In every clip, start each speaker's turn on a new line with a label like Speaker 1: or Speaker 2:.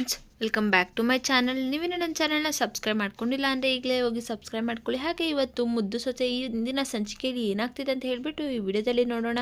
Speaker 1: Friends welcome back to my channel ನೀವೇನು ನನ್ನ ಚಾನಲ್ನ ಸಬ್ಸ್ಕ್ರೈಬ್ ಮಾಡ್ಕೊಂಡಿಲ್ಲ ಅಂದರೆ ಈಗಲೇ ಹೋಗಿ ಸಬ್ಸ್ಕ್ರೈಬ್ ಮಾಡ್ಕೊಳ್ಳಿ. ಹಾಗೆ ಇವತ್ತು ಮುದ್ದು ಸೊಸೆ ಈ ಇಂದಿನ ಸಂಚಿಕೆಯಲ್ಲಿ ಏನಾಗ್ತಿದೆ ಅಂತ ಹೇಳಿಬಿಟ್ಟು ಈ ವಿಡಿಯೋದಲ್ಲಿ ನೋಡೋಣ.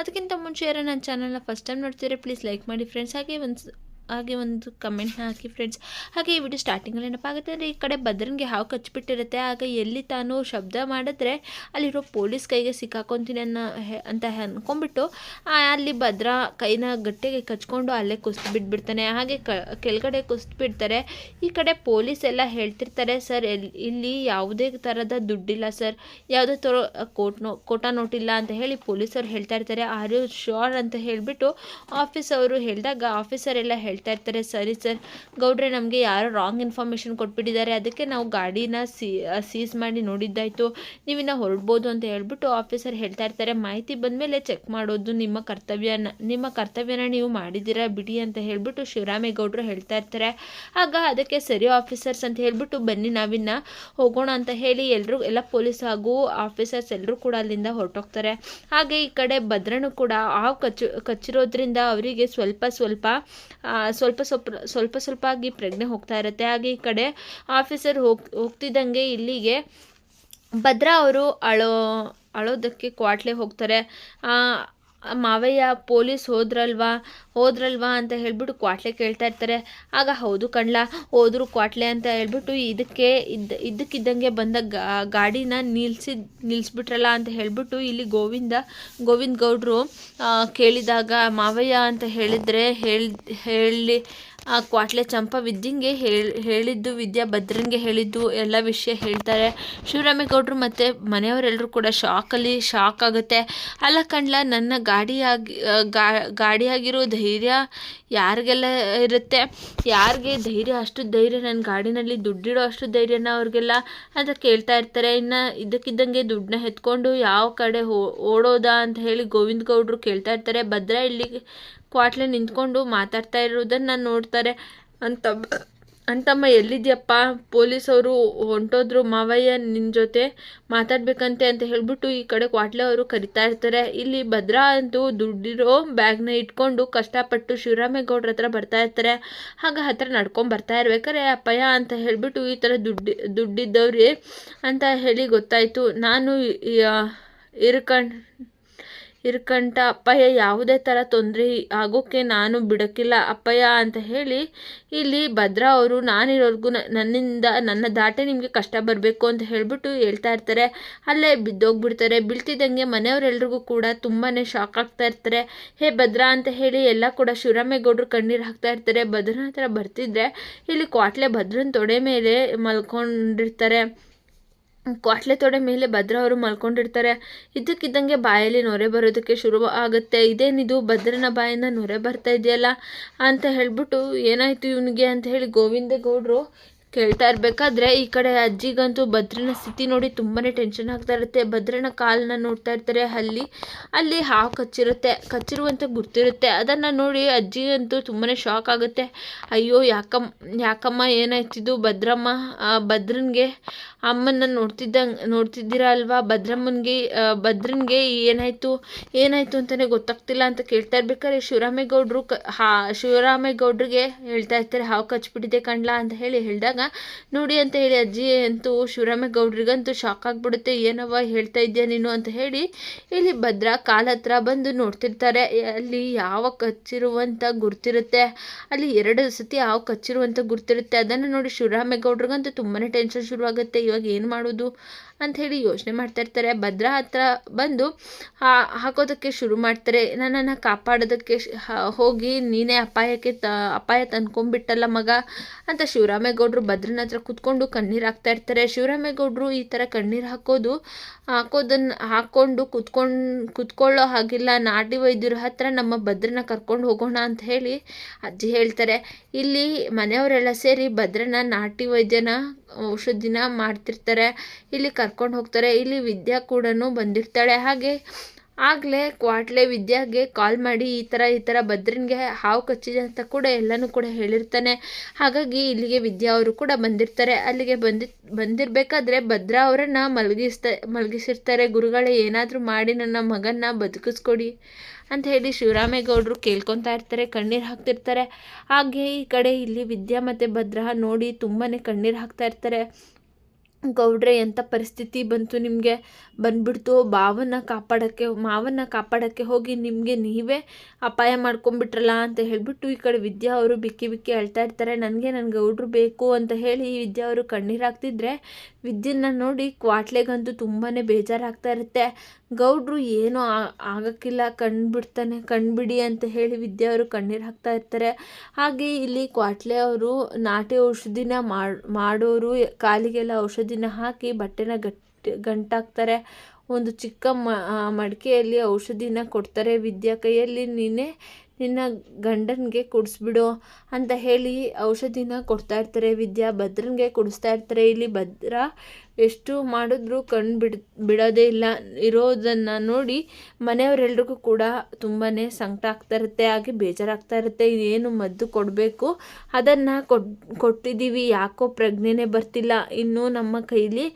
Speaker 1: ಅದಕ್ಕಿಂತ ಮುಂಚೆ ಯಾರು ನನ್ನ ಚಾನಲ್ನ ಫಸ್ಟ್ ಟೈಮ್ ನೋಡ್ತಿದ್ರೆ ಪ್ಲೀಸ್ ಲೈಕ್ ಮಾಡಿ ಫ್ರೆಂಡ್ಸ್ ಹಾಗೆ ಒಂದು ಹಾಗೆ ಒಂದು ಕಮೆಂಟ್ನ ಹಾಕಿ ಫ್ರೆಂಡ್ಸ್ ಹಾಗೆ ಈ ವಿಡಿಯೋ ಸ್ಟಾರ್ಟಿಂಗಲ್ಲಿ ನೆನಪಾಗುತ್ತೆ ಅಂದರೆ ಈ ಕಡೆ ಭದ್ರನಿಗೆ ಹಾವು ಕಚ್ಚಿಬಿಟ್ಟಿರುತ್ತೆ. ಆಗ ಎಲ್ಲಿ ತಾನು ಶಬ್ದ ಮಾಡಿದ್ರೆ ಅಲ್ಲಿರೋ ಪೊಲೀಸ್ ಕೈಗೆ ಸಿಕ್ಕಾಕೊತೀನಿ ಅನ್ನೋ ಅಂತ ಅಂದ್ಕೊಂಬಿಟ್ಟು ಆ, ಅಲ್ಲಿ ಭದ್ರ ಕೈನ ಗಟ್ಟಿಗೆ ಕಚ್ಕೊಂಡು ಅಲ್ಲೇ ಕುಸ್ತು ಬಿಟ್ಬಿಡ್ತಾನೆ. ಹಾಗೆ ಕ ಕೆಳಗಡೆ ಕುಸ್ತು ಬಿಡ್ತಾರೆ. ಈ ಕಡೆ ಪೊಲೀಸ್ ಎಲ್ಲ ಹೇಳ್ತಿರ್ತಾರೆ ಸರ್ ಇಲ್ಲಿ ಯಾವುದೇ ಥರದ ದುಡ್ಡಿಲ್ಲ ಸರ್. ಯಾವುದೇ ಥರ ಕೋಟ್ ನೋ ಕೋಟಾ ನೋಟ್ ಇಲ್ಲ ಅಂತ ಹೇಳಿ ಪೊಲೀಸರು ಹೇಳ್ತಾ ಇರ್ತಾರೆ. ಆರ್ ಯು ಶ್ಯೂರ್ ಅಂತ ಹೇಳಿಬಿಟ್ಟು ಆಫೀಸ್ ಅವರು ಹೇಳಿದಾಗ ಆಫೀಸರ್ ಎಲ್ಲ ಹೇಳ್ತಾ ಇರ್ತಾರೆ ಸರಿ ಸರ್ ಗೌಡ್ರೆ ನಮಗೆ ಯಾರೋ ರಾಂಗ್ ಇನ್ಫಾರ್ಮೇಷನ್ ಕೊಟ್ಬಿಟ್ಟಿದ್ದಾರೆ ಅದಕ್ಕೆ ನಾವು ಗಾಡಿನ ಸೀಸ್ ಮಾಡಿ ನೋಡಿದ್ದಾಯಿತು ನೀವಿನ್ನ ಹೊರಡ್ಬೋದು ಅಂತ ಹೇಳ್ಬಿಟ್ಟು ಆಫೀಸರ್ ಹೇಳ್ತಾ ಇರ್ತಾರೆ ಮಾಹಿತಿ ಬಂದಮೇಲೆ ಚೆಕ್ ಮಾಡೋದು ನಿಮ್ಮ ಕರ್ತವ್ಯನ ನಿಮ್ಮ ಕರ್ತವ್ಯನ ನೀವು ಮಾಡಿದ್ದೀರಾ ಬಿಡಿ ಅಂತ ಹೇಳ್ಬಿಟ್ಟು ಶಿವರಾಮೇಗೌಡರು ಹೇಳ್ತಾ ಇರ್ತಾರೆ. ಆಗ ಅದಕ್ಕೆ ಸರಿ ಆಫೀಸರ್ಸ್ ಅಂತ ಹೇಳ್ಬಿಟ್ಟು ಬನ್ನಿ ನಾವಿನ್ನ ಹೋಗೋಣ ಅಂತ ಹೇಳಿ ಎಲ್ಲರೂ ಎಲ್ಲ ಪೊಲೀಸ್ ಹಾಗೂ ಆಫೀಸರ್ಸ್ ಎಲ್ಲರೂ ಕೂಡ ಅಲ್ಲಿಂದ ಹೊರಟೋಗ್ತಾರೆ. ಹಾಗೆ ಈ ಕಡೆ ಭದ್ರನು ಕೂಡ ಹಾವು ಕಚ್ಚು ಕಚ್ಚಿರೋದ್ರಿಂದ ಅವರಿಗೆ ಸ್ವಲ್ಪ ಸ್ವಲ್ಪ ಆ, ಸ್ವಲ್ಪ ಸ್ವಲ್ಪ ಸ್ವಲ್ಪ ಸ್ವಲ್ಪ ಆಗಿ ಪ್ರಜ್ಞೆ ಹೋಗ್ತಾ ಇರುತ್ತೆ. ಹಾಗೆ ಈ ಕಡೆ ಆಫೀಸರ್ ಹೋಗ್, ಹೋಗ್ತಿದ್ದಂಗೆ ಇಲ್ಲಿಗೆ ಭದ್ರಾ ಅವರು ಅಳೋ, ಅಳೋದಕ್ಕೆ ಕ್ವಾಟ್ಲೆ ಹೋಗ್ತಾರೆ. ಮಾವಯ್ಯ ಪೊಲೀಸ್ ಹೋದ್ರಲ್ವಾ? ಹೋದ್ರಲ್ವಾ ಅಂತ ಹೇಳ್ಬಿಟ್ಟು ಕ್ವಾಟ್ಲೆ ಕೇಳ್ತಾ ಇರ್ತಾರೆ. ಆಗ ಹೌದು ಕಣ್ಲ, ಹೋದ್ರು ಕ್ವಾಟ್ಲೆ ಅಂತ ಹೇಳ್ಬಿಟ್ಟು ಇದಕ್ಕೆ ಇದ್ದ, ಇದ್ದಕ್ಕಿದ್ದಂಗೆ ಬಂದ ಗಾಡಿನ ನಿಲ್ಸಿ ನಿಲ್ಲಿಸ್ಬಿಟ್ರಲ್ಲ ಅಂತ ಹೇಳ್ಬಿಟ್ಟು ಇಲ್ಲಿ ಗೋವಿಂದ ಗೋವಿಂದ ಗೌಡ್ರು ಕೇಳಿದಾಗ ಮಾವಯ್ಯ ಅಂತ ಹೇಳಿದರೆ ಹೇಳಿ ಹೇಳಿ ಆ ಕ್ವಾಟ್ಲೆ ಚಂಪ ವಿದ್ಯಂಗೆ ಹೇಳಿ, ಹೇಳಿದ್ದು, ವಿದ್ಯಾ ಭದ್ರಂಗೆ ಹೇಳಿದ್ದು ಎಲ್ಲ ವಿಷಯ ಹೇಳ್ತಾರೆ. ಶಿವರಾಮೇಗೌಡರು ಮತ್ತು ಮನೆಯವರೆಲ್ಲರೂ ಕೂಡ ಶಾಕಲ್ಲಿ ಶಾಕ್ ಆಗುತ್ತೆ. ಅಲ್ಲ ಕಣ್ಲ ನನ್ನ ಗಾಡಿಯಾಗಿ ಗಾಡಿಯಾಗಿರೋ ಧೈರ್ಯ ಯಾರಿಗೆಲ್ಲ ಇರುತ್ತೆ? ಯಾರಿಗೆ ಧೈರ್ಯ? ಅಷ್ಟು ಧೈರ್ಯ ನನ್ನ ಗಾಡಿನಲ್ಲಿ ದುಡ್ಡಿಡೋ ಅಷ್ಟು ಧೈರ್ಯನ ಅವ್ರಿಗೆಲ್ಲ ಅಂತ ಕೇಳ್ತಾ ಇರ್ತಾರೆ. ಇನ್ನು ಇದಕ್ಕಿದ್ದಂಗೆ ದುಡ್ಡನ್ನ ಎತ್ಕೊಂಡು ಯಾವ ಕಡೆ ಓಡೋದಾ ಅಂತ ಹೇಳಿ ಗೋವಿಂದ ಗೌಡ್ರು ಕೇಳ್ತಾ ಇರ್ತಾರೆ. ಭದ್ರಾ ಇಲ್ಲಿ ಕ್ವಾಟ್ಲೆ ನಿಂತ್ಕೊಂಡು ಮಾತಾಡ್ತಾ ಇರೋದನ್ನ ನೋಡ್ತಾರೆ. ಅಂತ, ಅಂತಮ್ಮ ಎಲ್ಲಿದ್ಯಪ್ಪ? ಪೊಲೀಸವರು ಹೊಂಟೋದ್ರು. ಮಾವಯ್ಯ ನಿನ್ನ ಜೊತೆ ಮಾತಾಡ್ಬೇಕಂತೆ ಅಂತ ಹೇಳ್ಬಿಟ್ಟು ಈ ಕಡೆ ಕ್ವಾಟ್ಲೆ ಅವರು ಕರಿತಾ ಇರ್ತಾರೆ. ಇಲ್ಲಿ ಭದ್ರಾ ಅಂತೂ ದುಡ್ಡಿರೋ ಬ್ಯಾಗ್ನ ಇಟ್ಕೊಂಡು ಕಷ್ಟಪಟ್ಟು ಶಿವರಾಮೇಗೌಡ್ರ ಹತ್ರ ಬರ್ತಾ ಇರ್ತಾರೆ. ಆಗ ಹತ್ರ ನಡ್ಕೊಂಡು ಬರ್ತಾ ಇರ್ಬೇಕಾರೆ ಅಪ್ಪಯ್ಯ ಅಂತ ಹೇಳ್ಬಿಟ್ಟು ಈ ಥರ ದುಡ್ಡು, ದುಡ್ಡಿದ್ದವ್ರಿ ಅಂತ ಹೇಳಿ ಗೊತ್ತಾಯಿತು. ನಾನು ಇರ್ಕಂಡು ಇರ್ಕಂಟ ಅಪ್ಪಯ್ಯ, ಯಾವುದೇ ಥರ ತೊಂದರೆ ಆಗೋಕ್ಕೆ ನಾನು ಬಿಡೋಕ್ಕಿಲ್ಲ, ಅಪ್ಪಯ್ಯ ಅಂತ ಹೇಳಿ, ಇಲ್ಲಿ ಭದ್ರಾ ಅವರು, ನಾನಿರೋರ್ಗು ನನ್ನಿಂದ, ನನ್ನ ದಾಟೆ ನಿಮಗೆ ಕಷ್ಟ ಬರಬೇಕು ಅಂತ ಹೇಳಿಬಿಟ್ಟು ಹೇಳ್ತಾ ಇರ್ತಾರೆ. ಅಲ್ಲೇ ಬಿದ್ದೋಗ್ಬಿಡ್ತಾರೆ. ಬೀಳ್ತಿದ್ದಂಗೆ ಮನೆಯವರೆಲ್ರಿಗೂ ಕೂಡ ತುಂಬಾ ಶಾಕ್ ಆಗ್ತಾ ಇರ್ತಾರೆ. ಹೇ ಭದ್ರಾ ಅಂತ ಹೇಳಿ ಎಲ್ಲ ಕೂಡ ಶಿವರಾಮೇಗೌಡರು ಕಣ್ಣೀರು ಹಾಕ್ತಾ ಇರ್ತಾರೆ. ಭದ್ರನ ಹತ್ರ ಬರ್ತಿದ್ರೆ ಇಲ್ಲಿ ಕ್ವಾಟ್ಲೆ ಭದ್ರನ ತೊಡೆ ಮೇಲೆ ಮಲ್ಕೊಂಡಿರ್ತಾರೆ. ಕ್ವಾಟ್ಲೆ ತೊಡೆ ಮೇಲೆ ಭದ್ರ ಅವರು ಮಲ್ಕೊಂಡಿರ್ತಾರೆ. ಇದ್ದಕ್ಕಿದ್ದಂಗೆ ಬಾಯಲ್ಲಿ ನೊರೆ ಬರೋದಕ್ಕೆ ಶುರು ಆಗುತ್ತೆ. ಇದೇನಿದು? ಭದ್ರನ ಬಾಯಿಂದ ನೊರೆ ಬರ್ತಾ ಇದೆಯಲ್ಲ? ಅಂತ ಹೇಳ್ಬಿಟ್ಟು, ಏನಾಯಿತು ಇವನಿಗೆ? ಅಂತ ಹೇಳಿ ಗೋವಿಂದ ಗೌಡ್ರು ಕೇಳ್ತಾ ಇರಬೇಕಾದ್ರೆ ಈ ಕಡೆ ಅಜ್ಜಿಗಂತೂ ಭದ್ರನ ಸ್ಥಿತಿ ನೋಡಿ ತುಂಬಾ ಟೆನ್ಷನ್ ಆಗ್ತಾ ಇರುತ್ತೆ. ಭದ್ರನ ಕಾಲನ್ನ ನೋಡ್ತಾ ಇರ್ತಾರೆ. ಅಲ್ಲಿ ಅಲ್ಲಿ ಹಾವು ಕಚ್ಚಿರುತ್ತೆ. ಕಚ್ಚಿರುವಂಥ ಗುರ್ತಿರುತ್ತೆ. ಅದನ್ನು ನೋಡಿ ಅಜ್ಜಿಗಂತೂ ತುಂಬಾ ಶಾಕ್ ಆಗುತ್ತೆ. ಅಯ್ಯೋ ಯಾಕಮ್ಮ ಯಾಕಮ್ಮ ಏನಾಯ್ತಿದ್ದು ಭದ್ರಮ್ಮ ಭದ್ರನ್ಗೆ ಅಮ್ಮನ ನೋಡ್ತಿದ್ದಂಗೆ, ನೋಡ್ತಿದ್ದೀರಾ ಅಲ್ವಾ? ಭದ್ರಮ್ಮನಿಗೆ ಭದ್ರನ್ಗೆ ಏನಾಯಿತು? ಏನಾಯಿತು ಅಂತಾನೆ ಗೊತ್ತಾಗ್ತಿಲ್ಲ ಅಂತ ಕೇಳ್ತಾ ಇರ್ಬೇಕಾದ್ರೆ ಶಿವರಾಮೇಗೌಡರು ಕ, ಹಾ, ಶಿವರಾಮೇಗೌಡ್ರಿಗೆ ಹೇಳ್ತಾ ಇರ್ತಾರೆ, ಹಾವು ಕಚ್ಬಿಟ್ಟಿದೆ ಕಣ್ಲಾ ಅಂತ ಹೇಳಿ ಹೇಳಿದಾಗ ನೋಡಿ ಅಂತ ಹೇಳಿ ಅಜ್ಜಿ ಅಂತೂ ಶಿವರಾಮೇಗೌಡ್ರಿಗಂತೂ ಶಾಕ್ ಆಗಿಬಿಡುತ್ತೆ. ಏನವ್ವ ಹೇಳ್ತಾ ಇದೆಯಾ ನೀನು ಅಂತ ಹೇಳಿ ಇಲ್ಲಿ ಭದ್ರಾ ಕಾಲ ಹತ್ರ ಬಂದು ನೋಡ್ತಿರ್ತಾರೆ. ಅಲ್ಲಿ ಯಾವ ಕಚ್ಚಿರುವಂಥ ಗುರ್ತಿರುತ್ತೆ. ಅಲ್ಲಿ ಎರಡು ಸತಿ ಯಾವ ಕಚ್ಚಿರುವಂಥ ಗುರ್ತಿರುತ್ತೆ. ಅದನ್ನು ನೋಡಿ ಶಿವರಾಮೇಗೌಡ್ರಿಗಂತೂ ತುಂಬಾ ಟೆನ್ಷನ್ ಶುರುವಾಗುತ್ತೆ. ಇವಾಗ ಏನು ಮಾಡೋದು ಅಂತ ಹೇಳಿ ಯೋಚನೆ ಮಾಡ್ತಾ ಇರ್ತಾರೆ. ಭದ್ರಾ ಹತ್ರ ಬಂದು ಹಾಕೋದಕ್ಕೆ ಶುರು ಮಾಡ್ತಾರೆ. ನನ್ನನ್ನು ಕಾಪಾಡೋದಕ್ಕೆ ಹೋಗಿ ನೀನೇ ಅಪಾಯಕ್ಕೆ ತ, ಅಪಾಯ ತಂದ್ಕೊಂಡ್ಬಿಟ್ಟಲ್ಲ ಮಗ ಅಂತ ಶಿವರಾಮೇಗೌಡರು ಭದ್ರನ ಹತ್ರ ಕುತ್ಕೊಂಡು ಕಣ್ಣೀರು ಹಾಕ್ತಾ ಇರ್ತಾರೆ. ಶಿವರಾಮೇಗೌಡರು ಈ ಥರ ಕಣ್ಣೀರು ಹಾಕೋದು ಹಾಕೋದನ್ನು ಹಾಕ್ಕೊಂಡು ಕೂತ್ಕೊಂಡು, ಕುತ್ಕೊಳ್ಳೋ ಹಾಗಿಲ್ಲ. ನಾಟಿ ವೈದ್ಯರ ಹತ್ರ ನಮ್ಮ ಭದ್ರನ ಕರ್ಕೊಂಡು ಹೋಗೋಣ ಅಂತ ಹೇಳಿ ಅಜ್ಜಿ ಹೇಳ್ತಾರೆ. ಇಲ್ಲಿ ಮನೆಯವರೆಲ್ಲ ಸೇರಿ ಭದ್ರನ, ನಾಟಿ ವೈದ್ಯನ ಔಷಧಿನ ಮಾಡ್ತಿರ್ತಾರೆ. ಇಲ್ಲಿ ಕರ್ಕೊಂಡು ಹೋಗ್ತಾರೆ. ಇಲ್ಲಿ ವಿದ್ಯಾ ಕೂಡ ಬಂದಿರ್ತಾಳೆ. ಹಾಗೆ ಆಗಲೇ ಕ್ವಾಟ್ಲೆ ವಿದ್ಯಾಗೆ ಕಾಲ್ ಮಾಡಿ ಈ ಥರ ಈ ಥರ ಭದ್ರನಿಗೆ ಹಾವು ಕಚ್ಚಿದೆ ಅಂತ ಕೂಡ ಎಲ್ಲನೂ ಕೂಡ ಹೇಳಿರ್ತಾನೆ. ಹಾಗಾಗಿ ಇಲ್ಲಿಗೆ ವಿದ್ಯಾ ಅವರು ಕೂಡ ಬಂದಿರ್ತಾರೆ. ಅಲ್ಲಿಗೆ ಬಂದಿ, ಬಂದಿರಬೇಕಾದ್ರೆ ಭದ್ರಾ ಅವರನ್ನು ಮಲಗಿಸ್ತಾ, ಮಲಗಿಸಿರ್ತಾರೆ. ಗುರುಗಳೇ, ಏನಾದರೂ ಮಾಡಿ ನನ್ನ ಮಗನ್ನ ಬದುಕಿಸ್ಕೊಡಿ ಅಂತ ಹೇಳಿ ಶಿವರಾಮೇಗೌಡರು ಕೇಳ್ಕೊತಾ ಇರ್ತಾರೆ. ಕಣ್ಣೀರು ಹಾಕ್ತಿರ್ತಾರೆ. ಹಾಗೆ ಈ ಕಡೆ ಇಲ್ಲಿ ವಿದ್ಯಾ ಮತ್ತು ಭದ್ರಾ ನೋಡಿ ತುಂಬಾ ಕಣ್ಣೀರು ಹಾಕ್ತಾ ಇರ್ತಾರೆ. ಗೌಡ್ರೆ ಎಂಥ ಪರಿಸ್ಥಿತಿ ಬಂತು ನಿಮಗೆ? ಬಂದ್ಬಿಡ್ತು ಬಾವನ್ನ ಕಾಪಾಡೋಕ್ಕೆ, ಮಾವನ್ನ ಕಾಪಾಡೋಕ್ಕೆ ಹೋಗಿ ನಿಮಗೆ ನೀವೇ ಅಪಾಯ ಮಾಡ್ಕೊಂಬಿಟ್ರಲ್ಲ ಅಂತ ಹೇಳಿಬಿಟ್ಟು ಈ ಕಡೆ ವಿದ್ಯಾ ಅವರು ಬಿಕ್ಕಿ ಬಿಕ್ಕಿ ಅಳ್ತಾ ಇರ್ತಾರೆ. ನನಗೆ ನನ್ನ ಗೌಡ್ರು ಬೇಕು ಅಂತ ಹೇಳಿ ವಿದ್ಯಾ ಅವರು ಕಣ್ಣೀರು ಹಾಕ್ತಿದ್ರೆ ವಿದ್ಯನ್ನ ನೋಡಿ ಕ್ವಾಟ್ಲೆಗಂತೂ ತುಂಬಾ ಬೇಜಾರಾಗ್ತಾ ಇರುತ್ತೆ. ಗೌಡ್ರು ಏನೂ ಆಗೋಕ್ಕಿಲ್ಲ, ಕಣ್ಬಿಡ್ತಾನೆ, ಕಣ್ಬಿಡಿ ಅಂತ ಹೇಳಿ ವಿದ್ಯಾ ಅವರು ಕಣ್ಣೀರು ಹಾಕ್ತಾ ಇರ್ತಾರೆ. ಹಾಗೆ ಇಲ್ಲಿ ಕ್ವಾಟ್ಲೆ ಅವರು ನಾಟಿ ಔಷಧಿನ ಮಾಡೋರು, ಕಾಲಿಗೆಲ್ಲ ಔಷಧಿನ ಹಾಕಿ ಬಟ್ಟೆನ ಗಟ್ಟಿ ಗಂಟಾಕ್ತಾರೆ. ಒಂದು ಚಿಕ್ಕ ಮಡಿಕೆಯಲ್ಲಿ ಔಷಧಿನ ಕೊಡ್ತಾರೆ. ವಿದ್ಯಾ ಕೈಯಲ್ಲಿ ನೀನೇ ನಿನ್ನ ಗಂಡನಿಗೆ ಕುಡಿಸ್ಬಿಡು ಅಂತ ಹೇಳಿ ಔಷಧಿನ ಕೊಡ್ತಾ ಇರ್ತಾರೆ, ವಿದ್ಯಾ ಭದ್ರನಿಗೆ ಕುಡಿಸ್ತಾ ಇರ್ತಾರೆ. ಇಲ್ಲಿ ಭದ್ರ ಎಷ್ಟು ಮಾಡಿದ್ರು ಕಣ್ಣು ಬಿಡ್, ಬಿಡೋದೇ ಇಲ್ಲ. ಇರೋದನ್ನು ನೋಡಿ ಮನೆಯವರೆಲ್ರಿಗೂ ಕೂಡ ತುಂಬಾ ಸಂಕಟ ಆಗ್ತಾ ಇರುತ್ತೆ, ಹಾಗೆ ಬೇಜಾರಾಗ್ತಾ ಇರುತ್ತೆ. ಏನು ಮದ್ದು ಕೊಡಬೇಕು? ಅದನ್ನು ಕೊಡ್, ಕೊಟ್ಟಿದ್ದೀವಿ. ಯಾಕೋ ಪ್ರಜ್ಞೆನೇ ಬರ್ತಿಲ್ಲ. ಇನ್ನೂ ನಮ್ಮ ಕೈಲಿ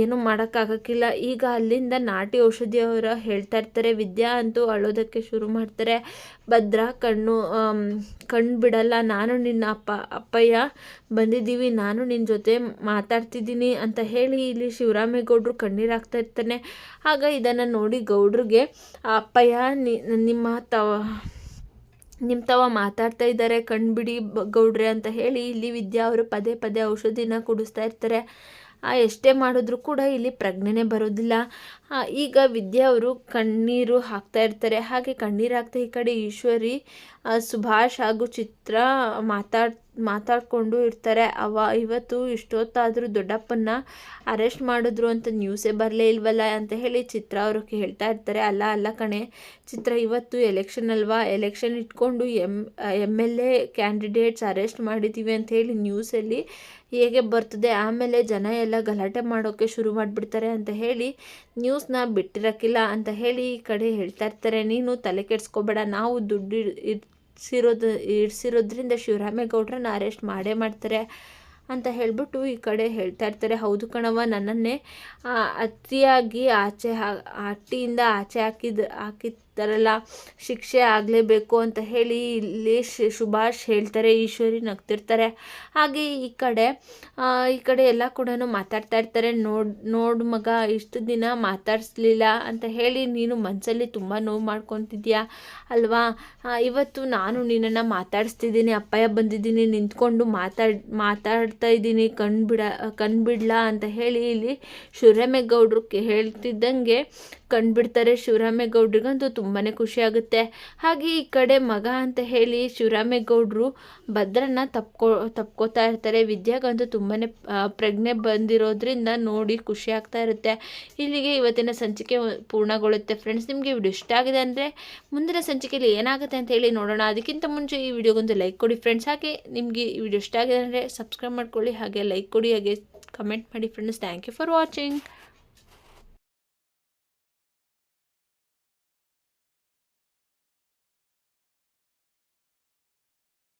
Speaker 1: ಏನು ಮಾಡೋಕ್ಕಾಗಕ್ಕಿಲ್ಲ. ಈಗ ಅಲ್ಲಿಂದ ನಾಟಿ ಔಷಧಿಯವರು ಹೇಳ್ತಾ ಇರ್ತಾರೆ, ವಿದ್ಯಾ ಅಂತೂ ಅಳೋದಕ್ಕೆ ಶುರು ಮಾಡ್ತಾರೆ. ಭದ್ರ ಕಣ್ಣು ಕಣ್ಣು ಬಿಡಲ್ಲ ನಾನು ನಿನ್ನ ಅಪ್ಪ, ಅಪ್ಪಯ್ಯ ಬಂದಿದ್ದೀವಿ. ನಾನು ನಿನ್ನ ಜೊತೆ ಮಾತಾಡ್ತಿದ್ದೀನಿ ಅಂತ ಹೇಳಿ ಇಲ್ಲಿ ಶಿವರಾಮೇಗೌಡರು ಕಣ್ಣೀರು ಹಾಕ್ತಾ ಇರ್ತಾನೆ. ಆಗ ಇದನ್ನು ನೋಡಿ ಗೌಡ್ರಿಗೆ ಅಪ್ಪಯ್ಯ ನಿಮ್ಮ ತವ ನಿಮ್ಮ ತವ ಮಾತಾಡ್ತಾ ಇದ್ದಾರೆ. ಕಣ್ಬಿಡಿ ಗೌಡ್ರೆ ಅಂತ ಹೇಳಿ ಇಲ್ಲಿ ವಿದ್ಯಾ ಅವರು ಪದೇ ಪದೇ ಔಷಧಿನ ಕುಡಿಸ್ತಾ ಇರ್ತಾರೆ. ಎಷ್ಟೇ ಮಾಡಿದ್ರೂ ಕೂಡ ಇಲ್ಲಿ ಪ್ರಜ್ಞೆನೇ ಬರೋದಿಲ್ಲ. ಈಗ ವಿದ್ಯಾ ಅವರು ಕಣ್ಣೀರು ಹಾಕ್ತಾ ಇರ್ತಾರೆ. ಹಾಗೆ ಕಣ್ಣೀರು ಹಾಕ್ತಾ ಈ ಕಡೆ ಈಶ್ವರಿ ಸುಭಾಷ್ ಹಾಗೂ ಚಿತ್ರ ಮಾತಾಡ್ ಮಾತಾಡಿಕೊಂಡು ಇರ್ತಾರೆ. ಅವ ಇವತ್ತು ಇಷ್ಟೊತ್ತಾದರೂ ದೊಡ್ಡಪ್ಪನ್ನ ಅರೆಸ್ಟ್ ಮಾಡಿದ್ರು ಅಂತ ನ್ಯೂಸೇ ಬರಲೇ ಇಲ್ವಲ್ಲ ಅಂತ ಹೇಳಿ ಚಿತ್ರ ಅವರು ಹೇಳ್ತಾ ಇರ್ತಾರೆ. ಅಲ್ಲ ಅಲ್ಲ ಕಣೆ, ಚಿತ್ರ ಇವತ್ತು ಎಲೆಕ್ಷನ್ ಅಲ್ವಾ? ಎಲೆಕ್ಷನ್ ಇಟ್ಕೊಂಡು M M L A candidates arrest ಮಾಡಿದ್ದೀವಿ ಅಂತ ಹೇಳಿ ನ್ಯೂಸಲ್ಲಿ ಹೇಗೆ ಬರ್ತದೆ? ಆಮೇಲೆ ಜನ ಎಲ್ಲ ಗಲಾಟೆ ಮಾಡೋಕ್ಕೆ ಶುರು ಮಾಡಿಬಿಡ್ತಾರೆ ಅಂತ ಹೇಳಿ ನ್ಯೂಸ್ನ ಬಿಟ್ಟಿರೋಕ್ಕಿಲ್ಲ ಅಂತ ಹೇಳಿ ಈ ಕಡೆ ಹೇಳ್ತಾ ಇರ್ತಾರೆ. ನೀನು ತಲೆ ಕೆಡ್ಸ್ಕೊಬೇಡ, ನಾವು ದುಡ್ಡು ಇಡ್ಸಿರೋದು, ಇಡ್ಸಿರೋದ್ರಿಂದ ಶಿವರಾಮೇಗೌಡ್ರನ್ನ ಅರೆಸ್ಟ್ ಮಾಡೇ ಮಾಡ್ತಾರೆ ಅಂತ ಹೇಳಿಬಿಟ್ಟು ಈ ಕಡೆ ಹೇಳ್ತಾ ಇರ್ತಾರೆ. ಹೌದು ಕಣವ ನನ್ನನ್ನೇ ಅತಿಯಾಗಿ ಆಚೆ ಹಾ ಆಚೆ ಹಾಕಿದ ಹಾಕಿದ ಥರಲ್ಲ ಶಿಕ್ಷೆ ಆಗಲೇಬೇಕು ಅಂತ ಹೇಳಿ ಇಲ್ಲಿ ಸುಭಾಷ್ ಹೇಳ್ತಾರೆ, ಈಶ್ವರಿ ನಗ್ತಿರ್ತಾರೆ. ಹಾಗೆ ಈ ಕಡೆ ಈ ಕಡೆ ಎಲ್ಲ ಕೂಡ ಮಾತಾಡ್ತಾ ಇರ್ತಾರೆ. ನೋಡ್, ನೋಡು ಮಗ, ಇಷ್ಟು ದಿನ ಮಾತಾಡಿಸ್ಲಿಲ್ಲ ಅಂತ ಹೇಳಿ ನೀನು ಮನಸ್ಸಲ್ಲಿ ತುಂಬ ನೋವು ಮಾಡ್ಕೊತಿದ್ಯಾ ಅಲ್ವಾ? ಇವತ್ತು ನಾನು ನಿನ್ನನ್ನು ಮಾತಾಡಿಸ್ತಿದ್ದೀನಿ, ಅಪ್ಪಯ್ಯ ಬಂದಿದ್ದೀನಿ, ನಿಂತ್ಕೊಂಡು ಮಾತಾಡ್, ಮಾತಾಡ್ತಾ ಇದ್ದೀನಿ, ಕಣ್ಬಿಡ, ಕಣ್ಬಿಡ್ಲಾ ಅಂತ ಹೇಳಿ ಇಲ್ಲಿ ಶಿವರಾಮೇಗೌಡರು ಹೇಳ್ತಿದ್ದಂಗೆ ಕಂಡುಬಿಡ್ತಾರೆ ಶಿವರಾಮೇಗೌಡ್ರಿಗಂತೂ ತುಂಬಾ ಖುಷಿ ಆಗುತ್ತೆ. ಹಾಗೆ ಈ ಕಡೆ ಮಗ ಅಂತ ಹೇಳಿ ಶಿವರಾಮೇಗೌಡರು ಭದ್ರನ್ನ ತಪ್ಕೊ, ತಪ್ಕೋತಾ ಇರ್ತಾರೆ. ವಿದ್ಯಾಗಂತೂ ತುಂಬಾ ಪ್ರಜ್ಞೆ ಬಂದಿರೋದ್ರಿಂದ ನೋಡಿ ಖುಷಿ ಆಗ್ತಾ ಇರುತ್ತೆ. ಇಲ್ಲಿಗೆ ಇವತ್ತಿನ ಸಂಚಿಕೆ ಪೂರ್ಣಗೊಳ್ಳುತ್ತೆ. ಫ್ರೆಂಡ್ಸ್, ನಿಮಗೆ ವಿಡಿಯೋ ಇಷ್ಟ ಆಗಿದೆ ಅಂದರೆ ಮುಂದಿನ ಸಂಚಿಕೆಯಲ್ಲಿ ಏನಾಗುತ್ತೆ ಅಂತ ಹೇಳಿ ನೋಡೋಣ. ಅದಕ್ಕಿಂತ ಮುಂಚೆ ಈ ವಿಡಿಯೋಗೊಂದು ಲೈಕ್ ಕೊಡಿ ಫ್ರೆಂಡ್ಸ್. ಹಾಗೆ ನಿಮಗೆ ಈ ವಿಡಿಯೋ ಇಷ್ಟ ಆಗಿದೆ ಅಂದರೆ ಸಬ್ಸ್ಕ್ರೈಬ್ ಮಾಡ್ಕೊಳ್ಳಿ. ಹಾಗೆ ಲೈಕ್ ಕೊಡಿ, ಹಾಗೆ ಕಮೆಂಟ್ ಮಾಡಿ. Friends thank you for watching